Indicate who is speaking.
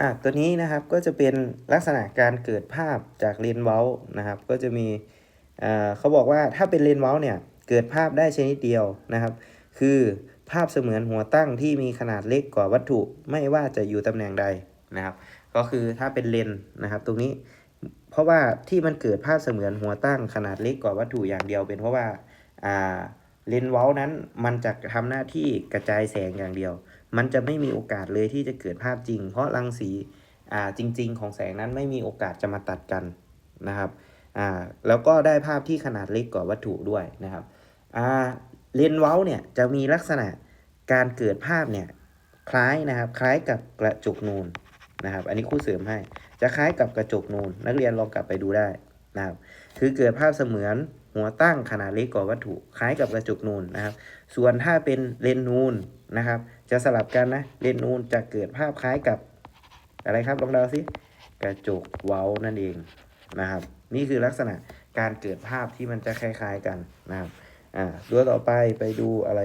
Speaker 1: อะตัวนี้นะครับก็จะเป็นลักษณะการเกิดภาพจากเลนส์เว้านะครับ ก็จะมีอ่าเขาบอกว่าถ้าเป็นเลนส์เว้าเนี่ยเกิดภาพได้ชนิดเดียวนะครับ คือภาพเสมือนหัวตั้งที่มีขนาดเล็กกว่าวัตถุไม่ว่าจะอยู่ตำแหน่งใดนะครับ ก็คือถ้าเป็นเลนส์นะครับตรงนี้ เพราะว่าที่มันเกิดภาพเสมือนหัวตั้งขนาดเล็กกว่าวัตถุอย่างเดียวเป็นเพราะว่าอ่า เลนส์เว้านั้นมันจะทำหน้าที่กระจายแสงอย่างเดียว มันจะไม่มีโอกาสเลยที่จะเกิดภาพจริง เพราะรังสีอ่าจริง ๆ ของแสงนั้นไม่มีโอกาสจะมาตัดกันนะครับอ่าแล้วก็ได้ภาพที่ขนาดเล็กกว่าวัตถุด้วยนะครับอ่าเลนส์เว้าเนี่ยจะมีลักษณะการเกิดภาพเนี่ยคล้ายนะครับคล้ายกับกระจกนูนนะครับอันนี้ครู่เสริมให้จะคล้ายกับกระจกนูน นักเรียนลองกลับไปดูได้นะครับคือเกิดภาพเสมือน หัวตั้งขนาดเล็กกว่าวัตถุคล้ายกับกระจกนูนนะครับ ส่วนถ้าเป็นเลนนูนนะครับ จะสลับกันนะเลนนูนจะเกิดภาพคล้ายกับอะไรครับลองเดาสิกระจกเว้านั่นเองนะครับ นี่คือลักษณะการเกิดภาพที่มันจะคล้าย ๆกันนะครับอ่าตัวต่อไปไปดูอะไร